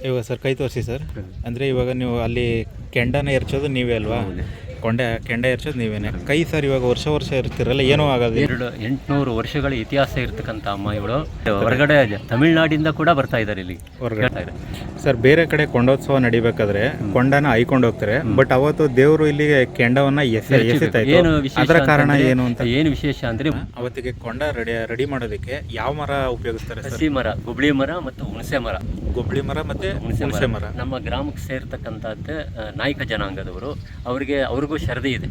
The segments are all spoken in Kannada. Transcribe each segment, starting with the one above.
ಇವಾಗ ಸರ್ ಕೈ ತೋರಿಸಿ ಸರ್. ಅಂದರೆ ಇವಾಗ ನೀವು ಅಲ್ಲಿ ಕೆಂಡನ ಎರ್ಚೋದು ನೀವೇ ಅಲ್ವಾ? ಕೊಂಡೆ ಕೆಂಡ ಎರಚೋದು ನೀವೇನೆ. ಕೈ ಸರ್ ಇವಾಗ ವರ್ಷ ವರ್ಷ ಇರ್ತಿರಲ್ಲ ಏನೂ ಆಗೋದು ಎರಡು ಎಂಟುನೂರು ವರ್ಷಗಳ ಇತಿಹಾಸ ಇರ್ತಕ್ಕಂಥ ಅಮ್ಮ ಇವಳು ಹೊರಗಡೆ ತಮಿಳ್ನಾಡಿಂದ ಕೂಡ ಬರ್ತಾ ಇದ್ದಾರೆ ಇಲ್ಲಿ. ಹೊರಗಡೆ. ಸರ್ ಬೇರೆ ಕಡೆ ಕೊಂಡೋತ್ಸವ ನಡಿಬೇಕಾದ್ರೆ ಕೊಂಡನ ಐಕೊಂಡು ಹೋಗ್ತಾರೆ ಬಟ್ ಅವತ್ತು ದೇವರು ಇಲ್ಲಿಗೆ ಕೆಂಡವನ್ನ ಎಸೆ ಎಸಿತಾ ಏನು ಅದರ ಕಾರಣ ಏನು ಅಂತ? ಏನು ವಿಶೇಷ ಅಂದ್ರೆ ಅವತ್ತಿಗೆ ಕೊಂಡ ರೆಡಿ ರೆಡಿ ಮಾಡೋದಕ್ಕೆ ಯಾವ ಮರ ಉಪಯೋಗಿಸ್ತಾರೆ ಹಸಿ ಮರ ಗುಬ್ಳಿ ಮರ ಮತ್ತು ಹುಣಸೆ ಮರ. ಗುಬ್ಳಿ ಮರ ಮತ್ತೆ ಹುಣಸೆ ಮರ. ನಮ್ಮ ಗ್ರಾಮಕ್ಕೆ ಸೇರ್ತಕ್ಕಂಥದ್ದೇ ನಾಯಕ ಜನಾಂಗದವರು ಅವರಿಗೆ ಅವ್ರಿಗೂ ಶರದಿ ಇದೆ.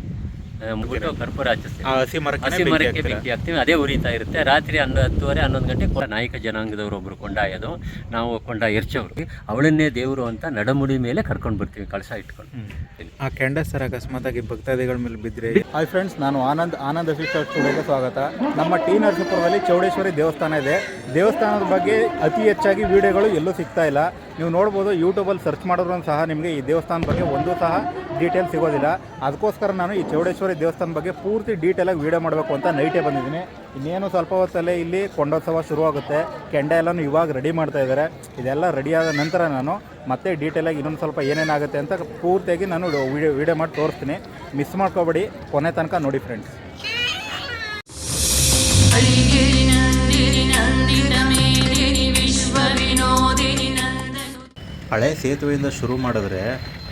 ಮುಗಿಟ್ಟು ಕರ್ಪೂರ ಹಚ್ಚಿಸ್ತೀವಿ ಆ ಹಸಿ ಮರಕ್ಕೆ ಹಸಿ ಮರಕ್ಕೆ ಬೆಂಕಿ ಹಾಕ್ತೀವಿ. ಅದೇ ಉರಿತಾ ಇರುತ್ತೆ. ರಾತ್ರಿ ಹನ್ನೊಂದು ಹತ್ತುವರೆ ಹನ್ನೊಂದು ಗಂಟೆ ಕೊ- ನಾಯಕ ಜನಾಂಗದವರು ಒಬ್ರು ಕೊಂಡಾಯೋದು ನಾವು ಕೊಂಡ ಎರ್ಚವ್ರು ಅವಳನ್ನೇ ದೇವರು ಅಂತ ನಡಮುಡಿ ಮೇಲೆ ಕರ್ಕೊಂಡು ಬರ್ತೀವಿ ಕಳಸ ಇಟ್ಕೊಂಡು. ಆ ಕೆಂಡ ಸರ್ ಅಕಸ್ಮಾತ್ ಆಗಿ ಭಕ್ತಾದಿಗಳ ಮೇಲೆ ಬಿದ್ದರೆ ಹಾಯ್ ಫ್ರೆಂಡ್ಸ್ ನಾನು ಆನಂದ್ ಆನಂದ್ ಅಫಿಷಿಯಲ್ ಸ್ಟುಡಿಯೋಗೆ ಸ್ವಾಗತ. ನಮ್ಮ ಟಿ ನರಸೀಪುರದಲ್ಲಿ ಚೌಡೇಶ್ವರಿ ದೇವಸ್ಥಾನ ಇದೆ. ದೇವಸ್ಥಾನದ ಬಗ್ಗೆ ಅತಿ ಹೆಚ್ಚಾಗಿ ವಿಡಿಯೋಗಳು ಎಲ್ಲೂ ಸಿಗ್ತಾ ಇಲ್ಲ. ನೀವು ನೋಡ್ಬೋದು ಯೂಟ್ಯೂಬಲ್ಲಿ ಸರ್ಚ್ ಮಾಡಿದ್ರು ಸಹ ನಿಮಗೆ ಈ ದೇವಸ್ಥಾನದ ಬಗ್ಗೆ ಒಂದು ಸಹ ಡೀಟೇಲ್ ಸಿಗೋದಿಲ್ಲ. ಅದಕ್ಕೋಸ್ಕರ ನಾನು ಈ ಚೌಡೇಶ್ವರಿ ದೇವಸ್ಥಾನ ಬಗ್ಗೆ ಪೂರ್ತಿ ಡೀಟೇಲಾಗಿ ವಿಡಿಯೋ ಮಾಡಬೇಕು ಅಂತ ನೈಟೇ ಬಂದಿದ್ದೀನಿ. ಇನ್ನೇನು ಸ್ವಲ್ಪ ಹೊತ್ತಲ್ಲೇ ಇಲ್ಲಿ ಕೊಂಡೋತ್ಸವ ಶುರುವಾಗುತ್ತೆ. ಕೆಂಡ ಎಲ್ಲನೂ ಇವಾಗ ರೆಡಿ ಮಾಡ್ತಾ ಇದ್ದಾರೆ ಇದೆಲ್ಲ ರೆಡಿಯಾದ ನಂತರ ನಾನು ಮತ್ತೆ ಡೀಟೇಲಾಗಿ ಇನ್ನೊಂದು ಸ್ವಲ್ಪ ಏನೇನಾಗುತ್ತೆ ಅಂತ ಪೂರ್ತಿಯಾಗಿ ನಾನು ವಿಡಿಯೋ ವೀಡಿಯೋ ಮಾಡಿ ತೋರಿಸ್ತೀನಿ. ಮಿಸ್ ಮಾಡ್ಕೋಬೇಡಿ. ಕೊನೆ ತನಕ ನೋಡಿ ಫ್ರೆಂಡ್ಸ್ ಹಳೆ ಸೇತುವೆಯಿಂದ ಶುರು ಮಾಡಿದ್ರೆ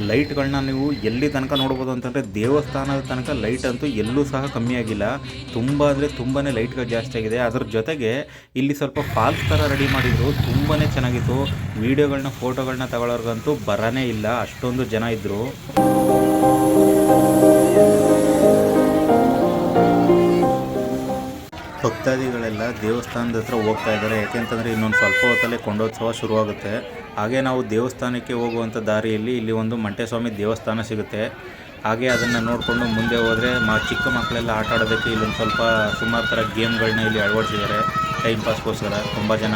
ಲೈಟ್ಗಳನ್ನ ನೀವು ಎಲ್ಲಿ ತನಕ ನೋಡ್ಬೋದು ಅಂತಂದರೆ ದೇವಸ್ಥಾನದ ತನಕ ಲೈಟ್ ಅಂತೂ ಎಲ್ಲೂ ಸಹ ಕಮ್ಮಿ ಆಗಿಲ್ಲ. ತುಂಬ ಅಂದರೆ ತುಂಬಾ ಲೈಟ್ಗಳು ಜಾಸ್ತಿ ಆಗಿದೆ. ಅದ್ರ ಜೊತೆಗೆ ಇಲ್ಲಿ ಸ್ವಲ್ಪ ಫಾಲ್ಸ್ ಥರ ರೆಡಿ ಮಾಡಿದ್ರು. ತುಂಬಾ ಚೆನ್ನಾಗಿತ್ತು. ವೀಡಿಯೋಗಳನ್ನ ಫೋಟೋಗಳನ್ನ ತಗೊಳ್ಳೋರ್ಗಂತೂ ಬರನೇ ಇಲ್ಲ. ಅಷ್ಟೊಂದು ಜನ ಇದ್ದರು ಭಕ್ತಾದಿಗಳೆಲ್ಲ ದೇವಸ್ಥಾನದ ಹತ್ರ ಹೋಗ್ತಾ ಇದ್ದಾರೆ. ಯಾಕೆಂತಂದರೆ ಇನ್ನೊಂದು ಸ್ವಲ್ಪ ಹೊತ್ತಲ್ಲೇ ಕೊಂಡೋತ್ಸವ ಶುರುವಾಗುತ್ತೆ. ಹಾಗೆ ನಾವು ದೇವಸ್ಥಾನಕ್ಕೆ ಹೋಗುವಂಥ ದಾರಿಯಲ್ಲಿ ಇಲ್ಲಿ ಒಂದು ಮಂಟೇಸ್ವಾಮಿ ದೇವಸ್ಥಾನ ಸಿಗುತ್ತೆ. ಹಾಗೆ ಅದನ್ನು ನೋಡಿಕೊಂಡು ಮುಂದೆ ಹೋದರೆ ಮಾ ಚಿಕ್ಕ ಮಕ್ಕಳೆಲ್ಲ ಆಟ ಆಡೋದಕ್ಕೆ ಇಲ್ಲೊಂದು ಸ್ವಲ್ಪ ಸುಮಾರು ಥರ ಗೇಮ್ಗಳನ್ನ ಇಲ್ಲಿ ಅಳವಡಿಸಿದ್ದಾರೆ. ಟೈಮ್ ಪಾಸ್ಗೋಸ್ಕರ ತುಂಬ ಜನ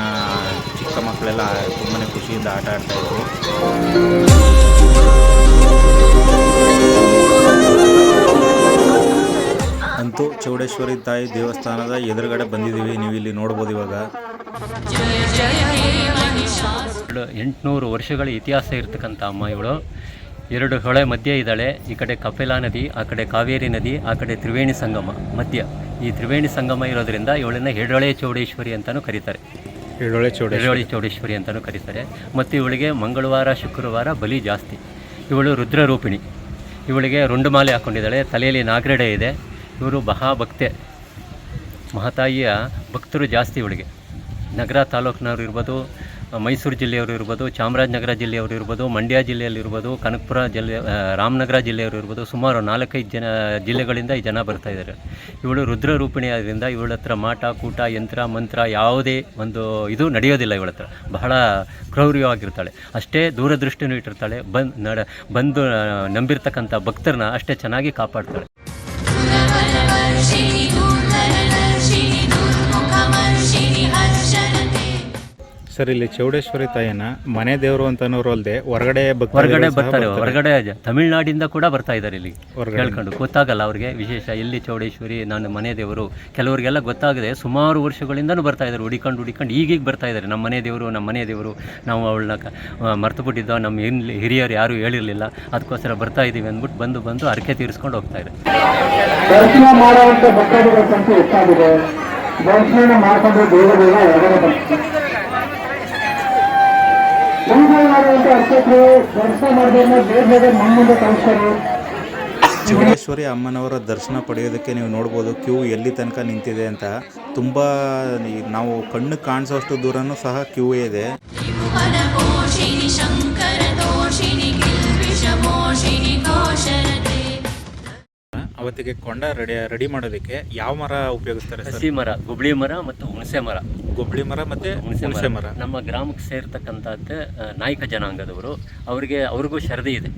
ಚಿಕ್ಕ ಮಕ್ಕಳೆಲ್ಲ ತುಂಬಾ ಖುಷಿಯಿಂದ ಆಟ ಆಡ್ತಾಯಿದ್ರು ಅಂತೂ ಚೌಡೇಶ್ವರಿ ತಾಯಿ ದೇವಸ್ಥಾನದ ಎದುರುಗಡೆ ಬಂದಿದ್ದೀವಿ ನೀವು ಇಲ್ಲಿ ನೋಡ್ಬೋದು ಇವಾಗ. ಎಂಟುನೂರು ವರ್ಷಗಳ ಇತಿಹಾಸ ಇರತಕ್ಕಂಥ ಅಮ್ಮ ಇವಳು. ಎರಡು ಹೊಳೆ ಮಧ್ಯೆ ಇದ್ದಾಳೆ ಈ ಕಡೆ ಕಪಿಲಾ ನದಿ ಆ ಕಡೆ ಕಾವೇರಿ ನದಿ ಆ ಕಡೆ ತ್ರಿವೇಣಿ ಸಂಗಮ ಮಧ್ಯ. ಈ ತ್ರಿವೇಣಿ ಸಂಗಮ ಇರೋದ್ರಿಂದ ಇವಳನ್ನ ಹೆಡೊಳೆ ಚೌಡೇಶ್ವರಿ ಅಂತಲೂ ಕರೀತಾರೆ. ಹೆಡೊಳೆ ಚೌಡೇಶ್ವರಿ. ಹೆಡೊಳೆ ಚೌಡೇಶ್ವರಿ ಅಂತಲೂ ಕರೀತಾರೆ. ಮತ್ತು ಇವಳಿಗೆ ಮಂಗಳವಾರ ಶುಕ್ರವಾರ ಬಲಿ ಜಾಸ್ತಿ. ಇವಳು ರುದ್ರರೂಪಿಣಿ. ಇವಳಿಗೆ ರುಂಡುಮಾಲೆ ಹಾಕ್ಕೊಂಡಿದ್ದಾಳೆ ತಲೆಯಲ್ಲಿ ನಾಗರಡೆ ಇದೆ. ಇವರು ಮಹಾಭಕ್ತೆ. ಮಹಾತಾಯಿಯ ಭಕ್ತರು ಜಾಸ್ತಿ ಇವಳಿಗೆ ನಗರ ತಾಲೂಕಿನವ್ರು ಇರ್ಬೋದು ಮೈಸೂರು ಜಿಲ್ಲೆಯವರು ಇರ್ಬೋದು ಚಾಮರಾಜನಗರ ಜಿಲ್ಲೆಯವರು ಇರ್ಬೋದು ಮಂಡ್ಯ ಜಿಲ್ಲೆಯಲ್ಲಿ ಇರ್ಬೋದು ಕನಕಪುರ ಜಿಲ್ಲೆ ರಾಮನಗರ ಜಿಲ್ಲೆಯವರು ಇರ್ಬೋದು ಸುಮಾರು ನಾಲ್ಕೈದು ಜನ, ಜಿಲ್ಲೆಗಳಿಂದ ಈ ಜನ ಬರ್ತಾ ಇದ್ದಾರೆ. ಇವಳು ರುದ್ರ ರೂಪಿಣಿಯಾದ್ರಿಂದ ಆದ್ದರಿಂದ ಇವಳ ಹತ್ರ ಮಾಟ, ಕೂಟ, ಯಂತ್ರ, ಮಂತ್ರ ಯಾವುದೇ ಒಂದು ಇದು ನಡೆಯೋದಿಲ್ಲ ಇವಳ ಹತ್ರ. ಬಹಳ ಕ್ರೌರ್ಯವಾಗಿರ್ತಾಳೆ. ಅಷ್ಟೇ ದೂರದೃಷ್ಟಿನೂ ಇಟ್ಟಿರ್ತಾಳೆ. ಬಂದು, ನಡ, ಬಂದು ನಂಬಿರ್ತಕ್ಕಂಥ ಭಕ್ತರನ್ನ ಅಷ್ಟೇ ಚೆನ್ನಾಗಿ ಕಾಪಾಡ್ತಾಳೆ. she ಸರ್ ಇಲ್ಲಿ ಚೌಡೇಶ್ವರಿ ತಾಯಿನ ಮನೆ ದೇವರು ಅಂತನೋರು ಅಲ್ಲದೆ ಹೊರಗಡೆ ಹೊರಗಡೆ ಬರ್ತಾರೆ ಹೊರಗಡೆ ತಮಿಳ್ನಾಡಿಂದ ಕೂಡ ಬರ್ತಾ ಇದ್ದಾರೆ ಇಲ್ಲಿ. ಹೇಳ್ಕೊಂಡು ಕೇಳ್ಕೊಂಡು ಗೊತ್ತಾಗಲ್ಲ ಅವ್ರಿಗೆ ವಿಶೇಷ. ಎಲ್ಲಿ ಚೌಡೇಶ್ವರಿ ನನ್ನ ಮನೆ ದೇವರು. ಕೆಲವರಿಗೆಲ್ಲ ಗೊತ್ತಾಗದೆ ಸುಮಾರು ವರ್ಷಗಳಿಂದನೂ ಬರ್ತಾ ಇದ್ದಾರೆ ಹುಡಿಕೊಂಡು ಹುಡಿಕೊಂಡು ಈಗೀಗ ಬರ್ತಾ ಇದ್ದಾರೆ ನಮ್ಮ ಮನೆ ದೇವರು ನಮ್ಮ ಮನೆ ದೇವರು. ನಾವು ಅವಳನ್ನ ಕ ಮರ್ತು ಬಿಟ್ಟಿದ್ದೋ ನಮ್ಮ ಇಲ್ಲಿ ಹಿರಿಯರು ಯಾರೂ ಹೇಳಿರಲಿಲ್ಲ. ಅದಕ್ಕೋಸ್ಕರ ಬರ್ತಾ ಇದ್ದೀವಿ ಅಂದ್ಬಿಟ್ಟು ಬಂದು ಬಂದು ಅರಕೆ ತೀರಿಸ್ಕೊಂಡು ಹೋಗ್ತಾ ಇದೆ ಮಾಡುವಂತ ಭಕ್ತಾದಿಗಳ ಸಂಖ್ಯೆ ಹೆಚ್ಚಾಗಿದೆ. ದರ್ಶನ ಮಾಡ್ಕೊಂಡು ದೇವರು ಬೇಗ ಹೊರಗಡೆ ಅರ್ಚಕರು ದರ್ಶನ ನಮ್ಮ ಮುಂದೆ ಕಳಿಸ್ತಾರೆ. ಚೌಡೇಶ್ವರಿ ಅಮ್ಮನವರ ದರ್ಶನ ಪಡೆಯೋದಕ್ಕೆ ನೀವು ನೋಡ್ಬೋದು ಕ್ಯೂ ಎಲ್ಲಿ ತನಕ ನಿಂತಿದೆ ಅಂತ. ತುಂಬಾ ನಾವು ಕಣ್ಣು ಕಾಣಿಸೋಷ್ಟು ದೂರನೂ ಸಹ ಕ್ಯೂ ಇದೆ. ಅವತ್ತಿಗೆ ಕೊಂಡ ರೆಡಿ ರೆಡಿ ಮಾಡೋದಕ್ಕೆ ಯಾವ ಮರ ಉಪಯೋಗಿಸ್ತಾರೆ ಸರ್? ಹಸಿ ಮರ ಗುಬ್ಳಿ ಮರ ಮತ್ತು ಹುಣಸೆ ಮರ. ಗುಬ್ಳಿ ಮರ ಮತ್ತೆ ಹುಣಸೆ ಹುಣಸೆ ಮರ. ನಮ್ಮ ಗ್ರಾಮಕ್ಕೆ ಸೇರ್ತಕ್ಕಂಥದ್ದೇ ಆ, ನಾಯಕ ಜನಾಂಗದವರು. ಅವರಿಗೆ ಅವ್ರಿಗೂ ಶರದಿ ಇದೆ.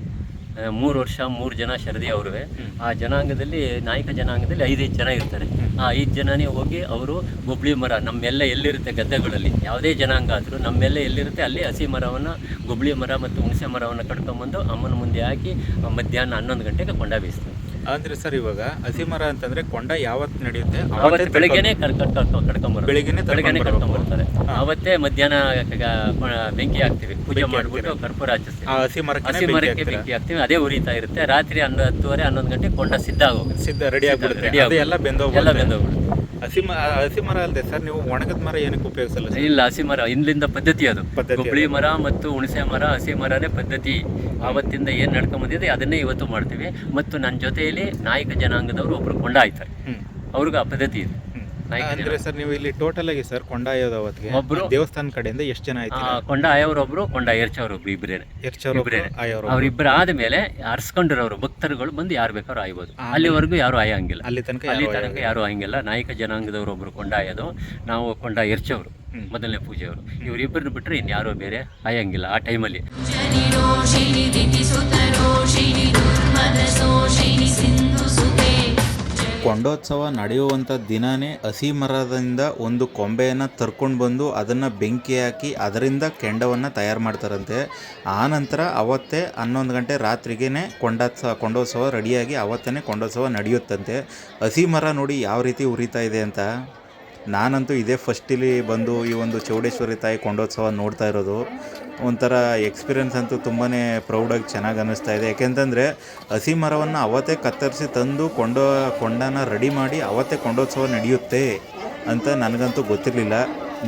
ಆ, ಮೂರು ವರ್ಷ ಮೂರು ಜನ ಶರದಿ ಅವರುವೆ. ಆ ಜನಾಂಗದಲ್ಲಿ ನಾಯಕ ಜನಾಂಗದಲ್ಲಿ ಐದೈದು ಜನ ಇರ್ತಾರೆ. ಆ ಐದು ಜನನೇ ಹೋಗಿ ಅವರು ಗುಬ್ಳಿ ಮರ ನಮ್ಮೆಲ್ಲ ಎಲ್ಲಿರುತ್ತೆ ಗದ್ದೆಗಳಲ್ಲಿ? ಯಾವುದೇ ಜನಾಂಗ ಆದರೂ ನಮ್ಮೆಲ್ಲ ಎಲ್ಲಿರುತ್ತೆ? ಅಲ್ಲಿ ಹಸಿ ಮರವನ್ನು ಗುಬ್ಳಿ ಮರ ಮತ್ತು ಹುಣಸೆ ಮರವನ್ನು ಬಂದು ಅಮ್ಮನ ಮುಂದೆ ಹಾಕಿ ಆ, ಮಧ್ಯಾಹ್ನ ಹನ್ನೊಂದು ಗಂಟೆಗೆ ಕೊಂಡ ಬೀಸ್ತಾರೆ ಅಂದ್ರೆ ಸರ್ ಇವಾಗ ಹಸಿ ಮರ ಅಂತಂದ್ರೆ ಕೊಂಡ ಯಾವತ್ತು ನಡೆಯುತ್ತೆ? ಅವತ್ತು ಬೆಳಿಗ್ಗೆನೆ ಕಡ್ಕೊಂಡ್ಬರ್ತಾರೆ ಬೆಳಿಗ್ಗೆನೆ ಬೆಳಗ್ಗೆನೆ ಕರ್ಕೊಂಡ್ಬರ್ತಾರೆ ಹಾ. ಅವತ್ತೇ ಮಧ್ಯಾಹ್ನ ಕ- ಬೆಂಕಿ ಹಾಕ್ತೀವಿ. ಪೂಜೆ ಬೆಂಕಿ ಮಾಡ್ಬಿಟ್ಟು ಕರ್ಪೂರ ಹಚ್ಚಿಸ್ತೀವಿ. ಆ ಹಸಿ ಮರಕ್ಕೆ ಹಸಿ ಮರಕ್ಕೆ ಬೆಂಕಿ ಹಾಕ್ತೀವಿ. ಅದೇ ಉರಿತಾ ಇರುತ್ತೆ. ರಾತ್ರಿ ಹನ್ನೊಂದು ಹತ್ತುವರೆ ಹನ್ನೊಂದು ಗಂಟೆ ಕೊಂಡ ಸಿದ್ಧ ಆಗೋಗುತ್ತೆ. ಸಿದ್ಧ ರೆಡಿ ಆಗ್ಬಿಡುತ್ತೆ. ರೆಡಿ ಅದು ಎಲ್ಲ ಬೆಂದೋಗ್ಬಿಡುತ್ತೆ. ಎಲ್ಲ ಬೆಂದೋಗ್ಬಿಡುತ್ತೆ. ಹಸಿ ಮರ ಹಸಿ ಮರ ಅಲ್ಲದೆ ಸರ್ ನೀವು ಒಣಗದ ಮರ ಏನಕ್ಕೆ ಉಪಯೋಗಿಸಲ್ಲ ಸರ್? ಇಲ್ಲ ಹಸಿ ಮರ ಹಿಂದ್ಲಿಂದ ಪದ್ಧತಿ ಅದು. ಪದ್ಧತಿ ಅದು. ಮರ ಮತ್ತು ಹುಣಸೆ ಮರ ಹಸಿ ಮರನೇ ಪದ್ಧತಿ. ಆವತ್ತಿಂದ ಏನು ನಡ್ಕೊಂಡ್ ಬಂದಿದೆ ಅದನ್ನೇ ಇವತ್ತು ಮಾಡ್ತೀವಿ. ಮತ್ತು ನನ್ನ ಜೊತೆಯಲ್ಲಿ ನಾಯಕ ಜನಾಂಗದವರು ಒಬ್ರು ಕೊಂಡ ಆಯ್ತಾರೆ ಹ್ಮ್. ಅವ್ರಿಗೆ ಆ ಪದ್ಧತಿ ಇದೆ. ಅಂದ್ರೆ ಸರ್ ನೀವು ಇಲ್ಲಿ ಟೋಟಲ್ ಆಗಿ ಸರ್ ಕೊಂಡಾಯೋದ ಅವತ್ತಿಗೆ ಒಬ್ರು ದೇವಸ್ಥಾನ ಕಡೆಯಿಂದ ಎಷ್ಟು ಜನ ಆಯ್ತು ಕೊಂಡ ಆಯವರೊಬ್ರು ಕೊಂಡ ಏರ್ಚವ್ರೊಬ್ರು ಇಬ್ರೇನೆ. ಇಬ್ರೇನೆ. ಅವ್ರಿಬ್ರು ಆದ್ಮೇಲೆ ಅರ್ಸ್ಕೊಂಡಿರೋರು ಭಕ್ತರುಗಳು ಬಂದು ಯಾರು ಬೇಕಾದ್ರು ಆಯ್ಬೋದು. ಅಲ್ಲಿವರೆಗೂ ಯಾರು ಆಯಂಗಿಲ್ಲ. ಅಲ್ಲಿ ತನಕ ಅಲ್ಲಿ ತನಕ ಯಾರು ಆಯಂಗಿಲ್ಲ. ನಾಯಕ ಜನಾಂಗದವರು ಒಬ್ರು ಕೊಂಡಾಯೋದು ನಾವು ಕೊಂಡ ಎರ್ಚವ್ರು ಮೊದಲನೇ ಪೂಜೆಯವರು. ಇವರಿಬ್ಬರನ್ನ ಬಿಟ್ಟರೆ ಇನ್ನು ಯಾರೋ ಬೇರೆ ಆಯಂಗಿಲ್ಲ ಆ ಟೈಮಲ್ಲಿ. ಸುತರೋ ಕೊಂಡೋತ್ಸವ ನಡೆಯುವಂಥ ದಿನನೇ ಹಸಿ ಮರದಿಂದ ಒಂದು ಕೊಂಬೆಯನ್ನು ತರ್ಕೊಂಡು ಬಂದು ಅದನ್ನು ಬೆಂಕಿ ಹಾಕಿ ಅದರಿಂದ ಕೆಂಡವನ್ನು ತಯಾರು ಮಾಡ್ತಾರಂತೆ. ಆನಂತರ ಅವತ್ತೇ ಹನ್ನೊಂದು ಗಂಟೆ ರಾತ್ರಿಗೇ ಕೊಂಡೋತ್ಸವ ಕೊಂಡೋತ್ಸವ ರೆಡಿಯಾಗಿ ಅವತ್ತೇ ಕೊಂಡೋತ್ಸವ ನಡೆಯುತ್ತಂತೆ. ಹಸಿ ಮರ ನೋಡಿ ಯಾವ ರೀತಿ ಉರಿತಾ ಇದೆ ಅಂತ? ನಾನಂತೂ ಇದೇ ಫಸ್ಟಿಲಿ ಬಂದು ಈ ಒಂದು ಚೌಡೇಶ್ವರಿ ತಾಯಿ ಕೊಂಡೋತ್ಸವ ನೋಡ್ತಾ ಇರೋದು. ಒಂಥರ ಎಕ್ಸ್ಪೀರಿಯನ್ಸ್ ಅಂತೂ ತುಂಬಾ ಪ್ರೌಡಾಗಿ ಚೆನ್ನಾಗಿ ಅನ್ನಿಸ್ತಾ ಇದೆ. ಯಾಕೆಂತಂದರೆ ಹಸಿ ಮರವನ್ನು ಅವತ್ತೇ ಕತ್ತರಿಸಿ ತಂದು ಕೊಂಡೋ, ಕೊಂಡನ ರೆಡಿ ಮಾಡಿ ಅವತ್ತೇ ಕೊಂಡೋತ್ಸವ ನಡೆಯುತ್ತೆ ಅಂತ ನನಗಂತೂ ಗೊತ್ತಿರಲಿಲ್ಲ.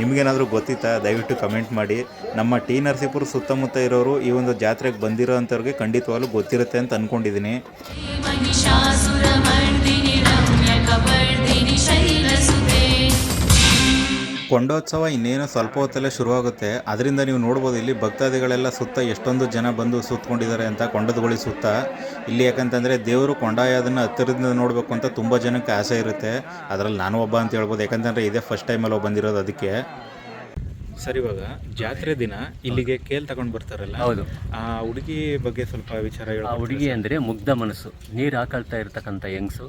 ನಿಮಗೇನಾದರೂ ಗೊತ್ತಿತ್ತಾ? ದಯವಿಟ್ಟು ಕಮೆಂಟ್ ಮಾಡಿ. ನಮ್ಮ ಟಿ ನರಸೀಪುರ ಸುತ್ತಮುತ್ತ ಇರೋರು ಈ ಒಂದು ಜಾತ್ರೆಗೆ ಬಂದಿರೋ ಅಂಥವ್ರಿಗೆ ಖಂಡಿತವಾಗ್ಲೂ ಗೊತ್ತಿರುತ್ತೆ ಅಂತ ಅಂದ್ಕೊಂಡಿದ್ದೀನಿ ಕೊಂಡೋತ್ಸವ ಇನ್ನೇನು ಸ್ವಲ್ಪ ಹೊತ್ತಲ್ಲೇ ಶುರುವಾಗುತ್ತೆ. ಅದರಿಂದ ನೀವು ನೋಡ್ಬೋದು ಇಲ್ಲಿ ಭಕ್ತಾದಿಗಳೆಲ್ಲ ಸುತ್ತ ಎಷ್ಟೊಂದು ಜನ ಬಂದು ಸುತ್ತಕೊಂಡಿದ್ದಾರೆ ಅಂತ ಕೊಂಡದಗೊಳಿ ಸುತ್ತ. ಇಲ್ಲಿ ಯಾಕಂತಂದರೆ ದೇವರು ಕೊಂಡಾಯೋದನ್ನು ಹತ್ತಿರದಿಂದ ನೋಡಬೇಕು ಅಂತ ತುಂಬ ಜನಕ್ಕೆ ಆಸೆ ಇರುತ್ತೆ. ಅದರಲ್ಲಿ ನಾನು ಒಬ್ಬ ಅಂತ ಹೇಳ್ಬೋದು. ಯಾಕಂತಂದರೆ ಇದೇ ಫಸ್ಟ್ ಟೈಮಲ್ಲಿ ಬಂದಿರೋದು ಅದಕ್ಕೆ. ಸರಿ ಇವಾಗ ಜಾತ್ರೆ ದಿನ ಇಲ್ಲಿಗೆ ಕೇಲ್ ತಗೊಂಡು ಬರ್ತಾರಲ್ಲ? ಹೌದು. ಆ ಹುಡುಗಿ ಬಗ್ಗೆ ಸ್ವಲ್ಪ ವಿಚಾರ ಆ ಹುಡುಗಿ ಅಂದರೆ ಮುಗ್ಧ ಮನಸ್ಸು. ನೀರು ಹಾಕಳ್ತಾ ಇರ್ತಕ್ಕಂಥ ಹೆಂಗ್ಸು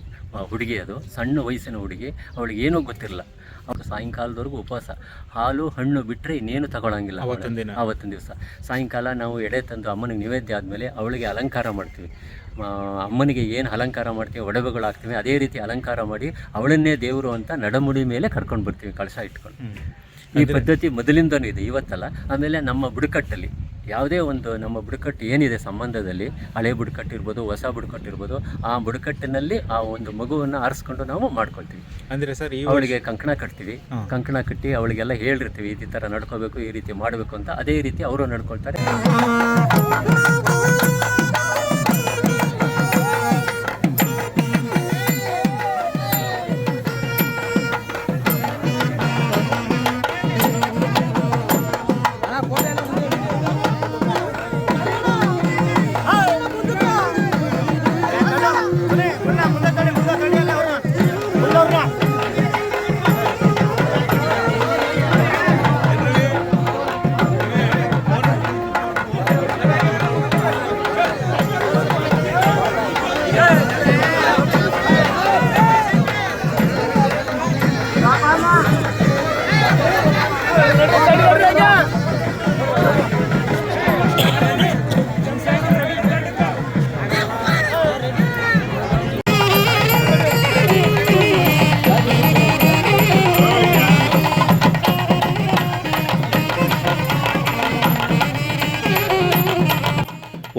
ಹುಡುಗಿ ಅದು. ಸಣ್ಣ ವಯಸ್ಸಿನ ಹುಡುಗಿ. ಅವಳಿಗೆ ಏನೂ ಗೊತ್ತಿರಲ್ಲ. ಸಾಯಂಕಾಲದವರೆಗೂ ಉಪವಾಸ. ಹಾಲು ಹಣ್ಣು ಬಿಟ್ಟರೆ ಇನ್ನೇನು ತಗೊಳಂಗಿಲ್ಲ. ಅವತ್ತಿನ ದಿವಸ. ಸಾಯಂಕಾಲ ನಾವು ಎಡೆ ತಂದು ಅಮ್ಮನಿಗೆ ನೈವೇದ್ಯ ಆದಮೇಲೆ ಅವಳಿಗೆ ಅಲಂಕಾರ ಮಾಡ್ತೀವಿ. ಅಮ್ಮನಿಗೆ ಏನು ಅಲಂಕಾರ ಮಾಡ್ತೀವಿ ಒಡವೆಗಳು ಹಾಕ್ತೀವಿ ಅದೇ ರೀತಿ ಅಲಂಕಾರ ಮಾಡಿ ಅವಳನ್ನೇ ದೇವರು ಅಂತ ನಡಮುಡಿ ಮೇಲೆ ಕರ್ಕೊಂಡು ಬರ್ತೀವಿ ಕಳಸ ಇಟ್ಕೊಂಡು. ಈ ಪದ್ಧತಿ ಮೊದಲಿಂದನೂ ಇದೆ ಇವತ್ತಲ್ಲ. ಆಮೇಲೆ ನಮ್ಮ ಬುಡಕಟ್ಟಲ್ಲಿ ಯಾವುದೇ ಒಂದು ನಮ್ಮ ಬುಡಕಟ್ಟು ಏನಿದೆ ಸಂಬಂಧದಲ್ಲಿ ಹಳೆ ಬುಡಕಟ್ಟು ಇರ್ಬೋದು ಹೊಸ ಬುಡಕಟ್ಟು ಇರ್ಬೋದು ಆ ಬುಡಕಟ್ಟಿನಲ್ಲಿ ಆ ಒಂದು ಮಗುವನ್ನು ಆರಿಸ್ಕೊಂಡು ನಾವು ಮಾಡ್ಕೊಳ್ತೀವಿ. ಅಂದರೆ ಸರ್ ಅವಳಿಗೆ ಕಂಕಣ ಕಟ್ತೀವಿ. ಕಂಕಣ ಕಟ್ಟಿ ಅವಳಿಗೆಲ್ಲ ಹೇಳಿರ್ತೀವಿ ಈ ಥರ ನಡ್ಕೋಬೇಕು ಈ ರೀತಿ ಮಾಡಬೇಕು ಅಂತ. ಅದೇ ರೀತಿ ಅವರು ನಡ್ಕೊಳ್ತಾರೆ.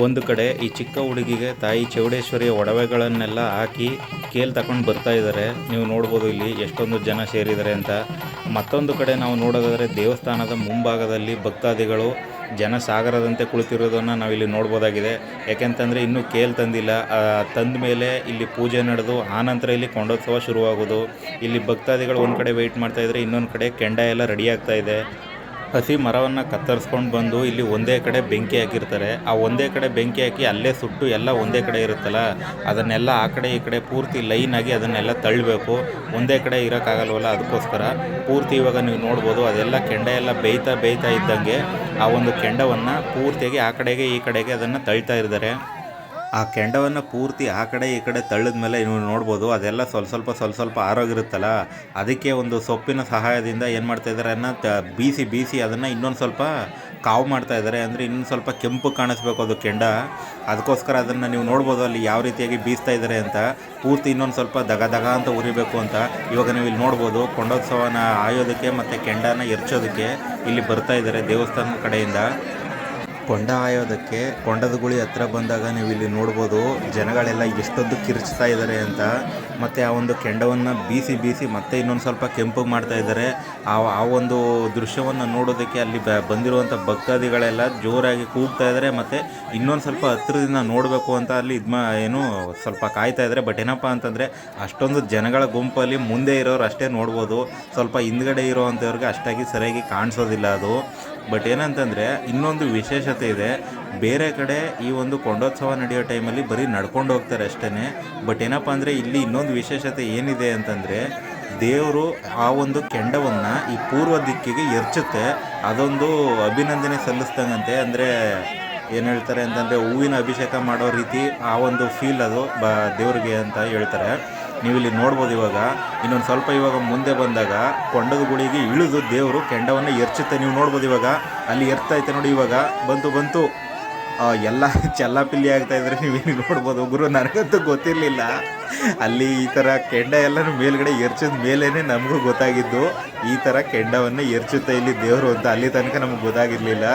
ಒಂದು ಕಡೆ ಈ ಚಿಕ್ಕ ಹುಡುಗಿಗೆ ತಾಯಿ ಚೌಡೇಶ್ವರಿಯ ಒಡವೆಗಳನ್ನೆಲ್ಲ ಹಾಕಿ ಕೇಲ್ ತಕೊಂಡು ಬರ್ತಾ ಇದ್ದಾರೆ ನೀವು ನೋಡ್ಬೋದು ಇಲ್ಲಿ ಎಷ್ಟೊಂದು ಜನ ಸೇರಿದ್ದಾರೆ ಅಂತ. ಮತ್ತೊಂದು ಕಡೆ ನಾವು ನೋಡೋದಾದರೆ ದೇವಸ್ಥಾನದ ಮುಂಭಾಗದಲ್ಲಿ ಭಕ್ತಾದಿಗಳು ಜನ ಸಾಗರದಂತೆ ಕುಳಿತಿರೋದನ್ನು ನಾವಿಲ್ಲಿ ನೋಡ್ಬೋದಾಗಿದೆ. ಯಾಕೆಂತಂದರೆ ಇನ್ನೂ ಕೇಲ್ ತಂದಿಲ್ಲ. ತಂದ ಮೇಲೆ ಇಲ್ಲಿ ಪೂಜೆ ನಡೆದು ಆನಂತರ ಇಲ್ಲಿ ಕೊಂಡೋತ್ಸವ ಶುರುವಾಗೋದು. ಇಲ್ಲಿ ಭಕ್ತಾದಿಗಳು ಒಂದು ಕಡೆ ವೆಯ್ಟ್ ಮಾಡ್ತಾ ಇದ್ದಾರೆ ಇನ್ನೊಂದು ಕಡೆ ಕೆಂಡ ಎಲ್ಲ ರೆಡಿ ಆಗ್ತಾ ಇದೆ. ಹಸಿ ಮರವನ್ನು ಕತ್ತರಿಸ್ಕೊಂಡು ಬಂದು ಇಲ್ಲಿ ಒಂದೇ ಕಡೆ ಬೆಂಕಿ ಹಾಕಿರ್ತಾರೆ. ಆ ಒಂದೇ ಕಡೆ ಬೆಂಕಿ ಹಾಕಿ ಅಲ್ಲೇ ಸುಟ್ಟು ಎಲ್ಲ ಒಂದೇ ಕಡೆ ಇರುತ್ತಲ್ಲ, ಅದನ್ನೆಲ್ಲ ಆ ಕಡೆ ಈ ಕಡೆ ಪೂರ್ತಿ ಲೈನ್ ಆಗಿ ಅದನ್ನೆಲ್ಲ ತಳ್ಳಬೇಕು ಒಂದೇ ಕಡೆ ಇರೋಕ್ಕಾಗಲ್ವಲ್ಲ ಅದಕ್ಕೋಸ್ಕರ. ಪೂರ್ತಿ ಇವಾಗ ನೀವು ನೋಡ್ಬೋದು, ಅದೆಲ್ಲ ಕೆಂಡ ಎಲ್ಲ ಬೇಯ್ತಾ ಬೇಯ್ತಾ ಇದ್ದಂಗೆ ಆ ಒಂದು ಕೆಂಡವನ್ನು ಪೂರ್ತಿಯಾಗಿ ಆ ಕಡೆಗೆ ಈ ಕಡೆಗೆ ಅದನ್ನು ತಳ್ತಾ ಇದ್ದಾರೆ ಆ ಕೆಂಡವನ್ನು ಪೂರ್ತಿ ಆ ಕಡೆ ಈ ಕಡೆ ತಳ್ಳಿದ ಮೇಲೆ ನೀವು ನೋಡ್ಬೋದು, ಅದೆಲ್ಲ ಸ್ವಲ್ಪ ಸ್ವಲ್ಪ ಸ್ವಲ್ಪ ಸ್ವಲ್ಪ ಆರೋಗಿರುತ್ತಲ್ಲ ಅದಕ್ಕೆ ಒಂದು ಸೊಪ್ಪಿನ ಸಹಾಯದಿಂದ ಏನು ಮಾಡ್ತಾ ಇದ್ದಾರೆ ಅನ್ನೋ ತ, ಬೀಸಿ ಬೀಸಿ ಅದನ್ನು ಇನ್ನೊಂದು ಸ್ವಲ್ಪ ಕಾವು ಮಾಡ್ತಾ ಇದ್ದಾರೆ ಅಂದರೆ ಇನ್ನೊಂದು ಸ್ವಲ್ಪ ಕೆಂಪು ಕಾಣಿಸ್ಬೇಕು ಅದು ಕೆಂಡ. ಅದಕ್ಕೋಸ್ಕರ ಅದನ್ನು ನೀವು ನೋಡ್ಬೋದು ಅಲ್ಲಿ ಯಾವ ರೀತಿಯಾಗಿ ಬೀಸ್ತಾ ಇದ್ದಾರೆ ಅಂತ. ಪೂರ್ತಿ ಇನ್ನೊಂದು ಸ್ವಲ್ಪ ದಗ ದಗ ಅಂತ ಉರಿಬೇಕು ಅಂತ. ಇವಾಗ ನೀವು ಇಲ್ಲಿ ನೋಡ್ಬೋದು, ಕೊಂಡೋತ್ಸವನ ಆಯೋದಕ್ಕೆ ಮತ್ತು ಕೆಂಡನ ಎರಚೋದಕ್ಕೆ ಇಲ್ಲಿ ಬರ್ತಾ ಇದ್ದಾರೆ ದೇವಸ್ಥಾನದ ಕಡೆಯಿಂದ. ಕೊಂಡ ಆಯೋದಕ್ಕೆ ಕೊಂಡದ ಗುಳಿ ಹತ್ರ ಬಂದಾಗ ನೀವು ಇಲ್ಲಿ ನೋಡ್ಬೋದು ಜನಗಳೆಲ್ಲ ಎಷ್ಟೊಂದು ಕಿರ್ಚ್ತಾ ಇದ್ದಾರೆ ಅಂತ. ಮತ್ತು ಆ ಒಂದು ಕೆಂಡವನ್ನು ಬೀಸಿ ಬೀಸಿ ಮತ್ತೆ ಇನ್ನೊಂದು ಸ್ವಲ್ಪ ಕೆಂಪಗೆ ಮಾಡ್ತಾ ಇದ್ದಾರೆ. ಆ ಆ ಒಂದು ದೃಶ್ಯವನ್ನು ನೋಡೋದಕ್ಕೆ ಅಲ್ಲಿ ಬಂದಿರುವಂಥ ಭಕ್ತಾದಿಗಳೆಲ್ಲ ಜೋರಾಗಿ ಕೂಗ್ತಾ ಇದ್ದಾರೆ. ಮತ್ತು ಇನ್ನೊಂದು ಸ್ವಲ್ಪ ಹತ್ತಿರದಿಂದ ನೋಡಬೇಕು ಅಂತ ಅಲ್ಲಿ ಇದು ಮಾ, ಏನು ಸ್ವಲ್ಪ ಕಾಯ್ತಾ ಇದ್ದಾರೆ. ಬಟ್ ಏನಪ್ಪ ಅಂತಂದರೆ ಅಷ್ಟೊಂದು ಜನಗಳ ಗುಂಪಲ್ಲಿ ಮುಂದೆ ಇರೋರು ಅಷ್ಟೇ ನೋಡ್ಬೋದು. ಸ್ವಲ್ಪ ಹಿಂದ್ಗಡೆ ಇರೋವಂಥವ್ರಿಗೆ ಅಷ್ಟಾಗಿ ಸರಿಯಾಗಿ ಕಾಣಿಸೋದಿಲ್ಲ ಅದು. ಬಟ್ ಏನಂತಂದರೆ, ಇನ್ನೊಂದು ವಿಶೇಷತೆ ಇದೆ. ಬೇರೆ ಕಡೆ ಈ ಒಂದು ಕೊಂಡೋತ್ಸವ ನಡೆಯೋ ಟೈಮಲ್ಲಿ ಬರೀ ನಡ್ಕೊಂಡು ಹೋಗ್ತಾರೆ ಅಷ್ಟೇ ಬಟ್ ಏನಪ್ಪ ಅಂದರೆ, ಇಲ್ಲಿ ಇನ್ನೊಂದು ವಿಶೇಷತೆ ಏನಿದೆ ಅಂತಂದರೆ, ದೇವರು ಆ ಒಂದು ಕೆಂಡವನ್ನು ಈ ಪೂರ್ವ ದಿಕ್ಕಿಗೆ ಎರಚುತ್ತೆ. ಅದೊಂದು ಅಭಿನಂದನೆ ಸಲ್ಲಿಸ್ದಂಗಂತೆ. ಅಂದರೆ ಏನು ಹೇಳ್ತಾರೆ ಅಂತಂದರೆ, ಹೂವಿನ ಅಭಿಷೇಕ ಮಾಡೋ ರೀತಿ ಆ ಒಂದು ಫೀಲ್ ಅದು ಬ ದೇವ್ರಿಗೆ ಅಂತ ಹೇಳ್ತಾರೆ. ನೀವು ಇಲ್ಲಿ ನೋಡ್ಬೋದು ಇವಾಗ. ಇನ್ನೊಂದು ಸ್ವಲ್ಪ ಇವಾಗ ಮುಂದೆ ಬಂದಾಗ ಕೊಂಡದ ಗುಳಿಗೆ ಇಳಿದು ದೇವರು ಕೆಂಡವನ್ನು ಎರ್ಚುತ್ತೆ. ನೀವು ನೋಡ್ಬೋದು ಇವಾಗ. ಅಲ್ಲಿ ಎರ್ತೈತೆ ನೋಡಿ ಇವಾಗ. ಬಂತು ಬಂತು. ಎಲ್ಲ ಚಲ್ಲಾಪಿಲ್ಲಿ ಆಗ್ತಾ ಇದ್ರೆ ನೀವು ಇಲ್ಲಿ ನೋಡ್ಬೋದು? ಗುರು, ನನಗಂತೂ ಗೊತ್ತಿರಲಿಲ್ಲ. ಅಲ್ಲಿ ಈ ಥರ ಕೆಂಡ ಎಲ್ಲನೂ ಮೇಲ್ಗಡೆ ಎರ್ಚಿದ ಮೇಲೇ ನಮಗೂ ಗೊತ್ತಾಗಿದ್ದು. ಈ ಥರ ಕೆಂಡವನ್ನು ಎರ್ಚುತ್ತೆ ಇಲ್ಲಿ ದೇವರು ಅಂತ. ಅಲ್ಲಿ ತನಕ ನಮಗೆ ಗೊತ್ತಾಗಿರಲಿಲ್ಲ.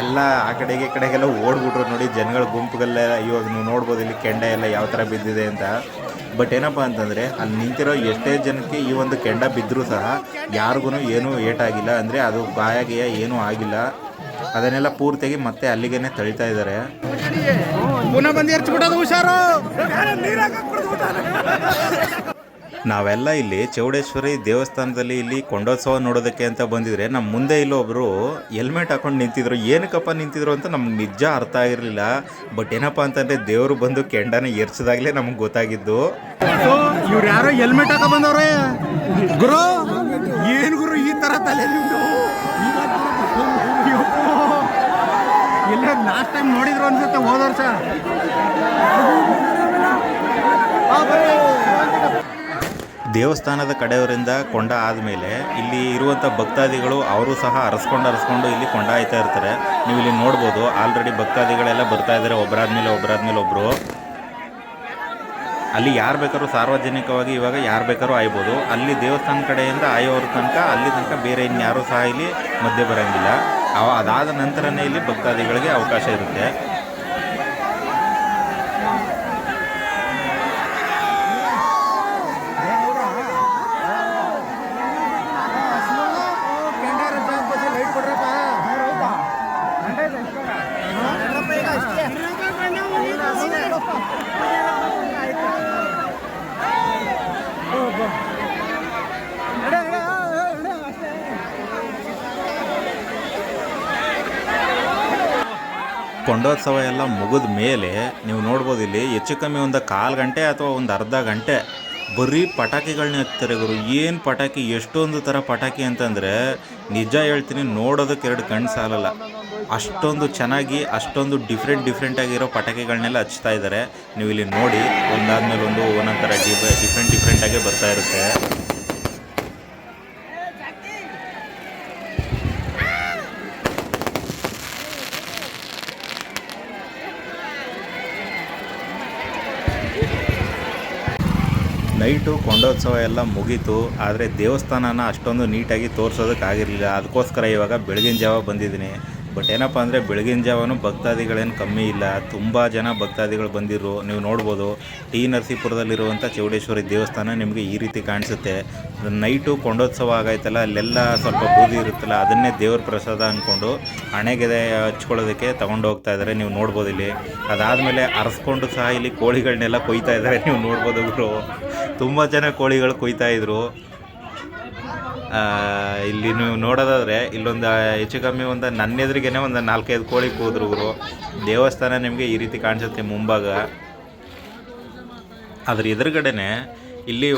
ಎಲ್ಲ ಆ ಕಡೆಗೆ ಕಡೆಗೆಲ್ಲ ಓಡ್ಬಿಟ್ರು ನೋಡಿ ಜನಗಳ ಗುಂಪುಗಳೆಲ್ಲ. ಇವಾಗ ನೀವು ನೋಡ್ಬೋದು ಇಲ್ಲಿ ಕೆಂಡ ಎಲ್ಲ ಯಾವ ಥರ ಬಿದ್ದಿದೆ ಅಂತ. ಬಟ್ ಏನಪ್ಪ ಅಂತಂದರೆ ಅಲ್ಲಿ ನಿಂತಿರೋ ಎಷ್ಟೇ ಜನಕ್ಕೆ ಈ ಒಂದು ಕೆಂಡ ಬಿದ್ದರೂ ಸಹ ಯಾರಿಗೂ ಏನೂ ಏಟಾಗಿಲ್ಲ. ಅಂದರೆ ಅದು ಬಾಯಾಗಿಯ ಗೀಯ ಏನೂ ಆಗಿಲ್ಲ. ಅದನ್ನೆಲ್ಲ ಪೂರ್ತಿಯಾಗಿ ಮತ್ತೆ ಅಲ್ಲಿಗೇನೆ ತಳಿತಾ ಇದ್ದಾರೆ. ಪುನಃ ಬಂದು ಎರ್ಚ್ಬಿಡೋದು ಹುಷಾರು. ನಾವೆಲ್ಲ ಇಲ್ಲಿ ಚೌಡೇಶ್ವರಿ ದೇವಸ್ಥಾನದಲ್ಲಿ ಇಲ್ಲಿ ಕೊಂಡೋತ್ಸವ ನೋಡೋದಕ್ಕೆ ಅಂತ ಬಂದಿದ್ರೆ ನಮ್ಮ ಮುಂದೆ ಇಲ್ಲೊಬ್ರು ಹೆಲ್ಮೆಟ್ ಹಾಕೊಂಡು ನಿಂತಿದ್ರು. ಏನಕ್ಕಪ್ಪ ನಿಂತಿದ್ರು ಅಂತ ನಮ್ಗೆ ನಿಜ ಅರ್ಥ ಆಗಿರಲಿಲ್ಲ. ಬಟ್ ಏನಪ್ಪ ಅಂತಂದರೆ ದೇವರು ಬಂದು ಕೆಂಡನ ಎರ್ಚಿದಾಗಲೇ ನಮ್ಗೆ ಗೊತ್ತಾಗಿದ್ದು. ಇವ್ರು ಯಾರೋ ಹೆಲ್ಮೆಟ್ ಹಾಕ ಬಂದವ್ರೆ? ಗುರು, ಏನು ಗುರು ಈ ತರ ತಲೆ ಇಲ್ಲ ಲಾಸ್ಟ್ ಟೈಮ್ ನೋಡಿದ್ರು ಅನ್ಸುತ್ತೆ ಹೋದ ವರ್ಷ ದೇವಸ್ಥಾನದ ಕಡೆಯವರಿಂದ ಕೊಂಡ ಆದಮೇಲೆ ಇಲ್ಲಿ ಇರುವಂಥ ಭಕ್ತಾದಿಗಳು ಅವರು ಸಹ ಅರಸ್ಕೊಂಡು ಅರಸ್ಕೊಂಡು ಇಲ್ಲಿ ಕೊಂಡ ಆಯ್ತಾ ಇರ್ತಾರೆ. ನೀವು ಇಲ್ಲಿ ನೋಡ್ಬೋದು ಆಲ್ರೆಡಿ ಭಕ್ತಾದಿಗಳೆಲ್ಲ ಬರ್ತಾ ಇದ್ದಾರೆ. ಒಬ್ಬರಾದ್ಮೇಲೆ ಒಬ್ಬರಾದ್ಮೇಲೆ ಒಬ್ಬರು ಅಲ್ಲಿ ಯಾರು ಬೇಕಾದ್ರೂ ಸಾರ್ವಜನಿಕವಾಗಿ ಇವಾಗ ಯಾರು ಬೇಕಾದ್ರೂ ಆಯ್ಬೋದು. ಅಲ್ಲಿ ದೇವಸ್ಥಾನ ಕಡೆಯಿಂದ ಆಯೋರ ತನಕ, ಅಲ್ಲಿ ತನಕ ಬೇರೆ ಇನ್ಯಾರೂ ಸಹ ಇಲ್ಲಿ ಮಧ್ಯೆ ಬರೋಂಗಿಲ್ಲ. ಅದಾದ ನಂತರನೇ ಇಲ್ಲಿ ಭಕ್ತಾದಿಗಳಿಗೆ ಅವಕಾಶ ಇರುತ್ತೆ. ಕೊಂಡೋತ್ಸವ ಎಲ್ಲ ಮುಗಿದ ಮೇಲೆ ನೀವು ನೋಡ್ಬೋದು ಇಲ್ಲಿ ಹೆಚ್ಚು ಕಮ್ಮಿ ಒಂದು ಕಾಲು ಗಂಟೆ ಅಥವಾ ಒಂದು ಅರ್ಧ ಗಂಟೆ ಬರೀ ಪಟಾಕಿಗಳನ್ನ ಹಚ್ತಾರೆ ಗುರು. ಏನು ಪಟಾಕಿ? ಎಷ್ಟೊಂದು ಥರ ಪಟಾಕಿ ಅಂತಂದರೆ ನಿಜ ಹೇಳ್ತೀನಿ ನೋಡೋದಕ್ಕೆ ಎರಡು ಕಣ್ಣು ಸಾಲಲ್ಲ. ಅಷ್ಟೊಂದು ಚೆನ್ನಾಗಿ, ಅಷ್ಟೊಂದು ಡಿಫ್ರೆಂಟ್ ಡಿಫ್ರೆಂಟಾಗಿರೋ ಪಟಾಕಿಗಳನ್ನೆಲ್ಲ ಹಚ್ತಾ ಇದ್ದಾರೆ ನೀವು ಇಲ್ಲಿ ನೋಡಿ, ಒಂದಾದ್ಮೇಲೆ ಒಂದು, ಒಂದೊಂದು ಥರ ಡಿಫ್ ಡಿಫ್ರೆಂಟ್ ಡಿಫ್ರೆಂಟಾಗೇ ಬರ್ತಾ ಇರುತ್ತೆ. ನೈಟು ಕೊಂಡೋತ್ಸವ ಎಲ್ಲ ಮುಗೀತು ಆದರೆ ದೇವಸ್ಥಾನನ ಅಷ್ಟೊಂದು ನೀಟಾಗಿ ತೋರಿಸೋದಕ್ಕಾಗಿರಲಿಲ್ಲ. ಅದಕ್ಕೋಸ್ಕರ ಇವಾಗ ಬೆಳಗಿನ ಜಾವ ಬಂದಿದ್ದೀನಿ. ಬಟ್ ಏನಪ್ಪ ಅಂದರೆ ಬೆಳಗಿನ ಜಾವನು ಭಕ್ತಾದಿಗಳೇನು ಕಮ್ಮಿ ಇಲ್ಲ. ತುಂಬ ಜನ ಭಕ್ತಾದಿಗಳು ಬಂದಿರು ನೀವು ನೋಡ್ಬೋದು, ಟಿ ನರಸೀಪುರದಲ್ಲಿರುವಂಥ ಚೌಡೇಶ್ವರಿ ದೇವಸ್ಥಾನ ನಿಮಗೆ ಈ ರೀತಿ ಕಾಣಿಸುತ್ತೆ. ನೈಟು ಕೊಂಡೋತ್ಸವ ಆಗೈತಲ್ಲ, ಅಲ್ಲೆಲ್ಲ ಸ್ವಲ್ಪ ಬೂದಿ ಇರುತ್ತಲ್ಲ, ಅದನ್ನೇ ದೇವ್ರ ಪ್ರಸಾದ ಅಂದ್ಕೊಂಡು ಹಣೆಗೆ ಹಚ್ಕೊಳ್ಳೋದಕ್ಕೆ ತೊಗೊಂಡು ಹೋಗ್ತಾ ಇದ್ದಾರೆ ನೀವು ನೋಡ್ಬೋದು ಇಲ್ಲಿ. ಅದಾದಮೇಲೆ ಅರಸ್ಕೊಂಡು ಸಹ ಇಲ್ಲಿ ಕೋಳಿಗಳನ್ನೆಲ್ಲ ಕೊಯ್ತಾ ಇದ್ದಾರೆ ನೀವು ನೋಡ್ಬೋದು ಗುರು. ತುಂಬ ಜನ ಕೋಳಿಗಳು ಕೊಯ್ತಾ ಇದ್ರು. ಇಲ್ಲಿ ನೀವು ನೋಡೋದಾದ್ರೆ ಇಲ್ಲೊಂದು ಹೆಚ್ಚು ಕಮ್ಮಿ ಒಂದು ನನ್ನ ಎದುರಿಗೇನೆ ಒಂದು ನಾಲ್ಕೈದು ಕೋಳಿ ಕೂದ್ರು ಗುರು ದೇವಸ್ಥಾನ ನಿಮಗೆ ಈ ರೀತಿ ಕಾಣಿಸುತ್ತೆ ಮುಂಭಾಗ. ಅದ್ರ ಎದುರುಗಡೆನೆ ಇಲ್ಲಿ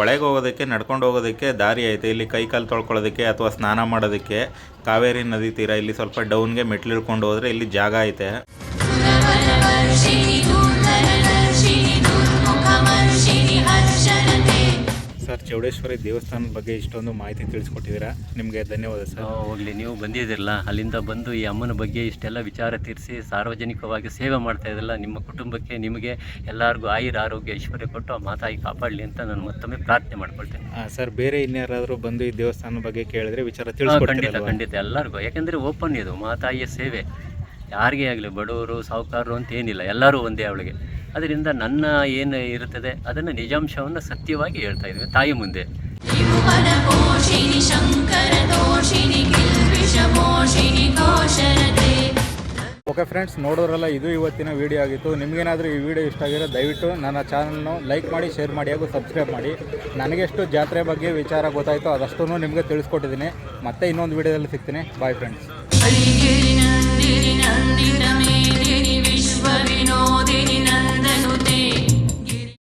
ಒಳಗೆ ಹೋಗೋದಕ್ಕೆ, ನಡ್ಕೊಂಡು ಹೋಗೋದಕ್ಕೆ ದಾರಿ ಐತೆ. ಇಲ್ಲಿ ಕೈ ಕಾಲು ತೊಳ್ಕೊಳ್ಳೋದಕ್ಕೆ ಅಥವಾ ಸ್ನಾನ ಮಾಡೋದಕ್ಕೆ ಕಾವೇರಿ ನದಿ ತೀರ ಇಲ್ಲಿ ಸ್ವಲ್ಪ ಡೌನ್ಗೆ ಮೆಟ್ಲು ಇಳ್ಕೊಂಡು ಹೋದರೆ ಇಲ್ಲಿ ಜಾಗ ಐತೆ. ಸರ್ ಚೌಡೇಶ್ವರಿ ದೇವಸ್ಥಾನದ ಬಗ್ಗೆ ಇಷ್ಟೊಂದು ಮಾಹಿತಿ ತಿಳಿಸ್ಕೊಟ್ಟಿದ್ದೀರಾ? ನಿಮಗೆ ಧನ್ಯವಾದ ಸರ್. ಹೋಗಲಿ ನೀವು ಬಂದಿದ್ದೀರಲ್ಲ ಅಲ್ಲಿಂದ ಬಂದು ಈ ಅಮ್ಮನ ಬಗ್ಗೆ ಇಷ್ಟೆಲ್ಲ ವಿಚಾರ ತೀರಿಸಿ ಸಾರ್ವಜನಿಕವಾಗಿ ಸೇವೆ ಮಾಡ್ತಾ ಇದ್ದಲ್ಲ ನಿಮ್ಮ ಕುಟುಂಬಕ್ಕೆ ನಿಮಗೆ ಎಲ್ಲರಿಗೂ ಆಯುರ ಆರೋಗ್ಯ ಐಶ್ವರ್ಯ ಕೊಟ್ಟು ಆ ಮಾತಾಯಿ ಕಾಪಾಡಲಿ ಅಂತ ನಾನು ಮತ್ತೊಮ್ಮೆ ಪ್ರಾರ್ಥನೆ ಮಾಡ್ಕೊಳ್ತೇನೆ. ಸರ್ ಬೇರೆ ಇನ್ಯಾರಾದರೂ ಬಂದು ಈ ದೇವಸ್ಥಾನದ ಬಗ್ಗೆ ಕೇಳಿದ್ರೆ ವಿಚಾರ ಖಂಡಿತ ಖಂಡಿತ ಎಲ್ಲರಿಗೂ. ಯಾಕೆಂದರೆ ಓಪನ್ ಇದು ಮಾತಾಯಿಯ ಸೇವೆ. ಯಾರಿಗೇ ಆಗಲಿ ಬಡವರು ಸಾಹುಕಾರರು ಅಂತ ಏನಿಲ್ಲ ಎಲ್ಲರೂ ಒಂದೇ ಅವಳಿಗೆ. ಅದರಿಂದ ನನ್ನ ಏನು ಇರುತ್ತದೆ ಅದನ್ನು ನಿಜಾಂಶವನ್ನು ಸತ್ಯವಾಗಿ ಹೇಳ್ತಾ ಇದ್ದೀವಿ ತಾಯಿ ಮುಂದೆ. ಓಕೆ ಫ್ರೆಂಡ್ಸ್ ನೋಡೋರೆಲ್ಲ ಇದು ಇವತ್ತಿನ ವಿಡಿಯೋ ಆಗಿತ್ತು. ನಿಮಗೇನಾದರೂ ಈ ವಿಡಿಯೋ ಇಷ್ಟ ಆಗಿರೋ ದಯವಿಟ್ಟು ನನ್ನ ಚಾನಲ್ನು ಲೈಕ್ ಮಾಡಿ ಶೇರ್ ಮಾಡಿ ಹಾಗೂ ಸಬ್ಸ್ಕ್ರೈಬ್ ಮಾಡಿ. ನನಗೆಷ್ಟು ಜಾತ್ರೆ ಬಗ್ಗೆ ವಿಚಾರ ಗೊತ್ತಾಯಿತು ಅದಷ್ಟು ನಿಮಗೆ ತಿಳಿಸ್ಕೊಟ್ಟಿದ್ದೀನಿ. ಮತ್ತೆ ಇನ್ನೊಂದು ವಿಡಿಯೋದಲ್ಲಿ ಸಿಗ್ತೀನಿ. Bye friends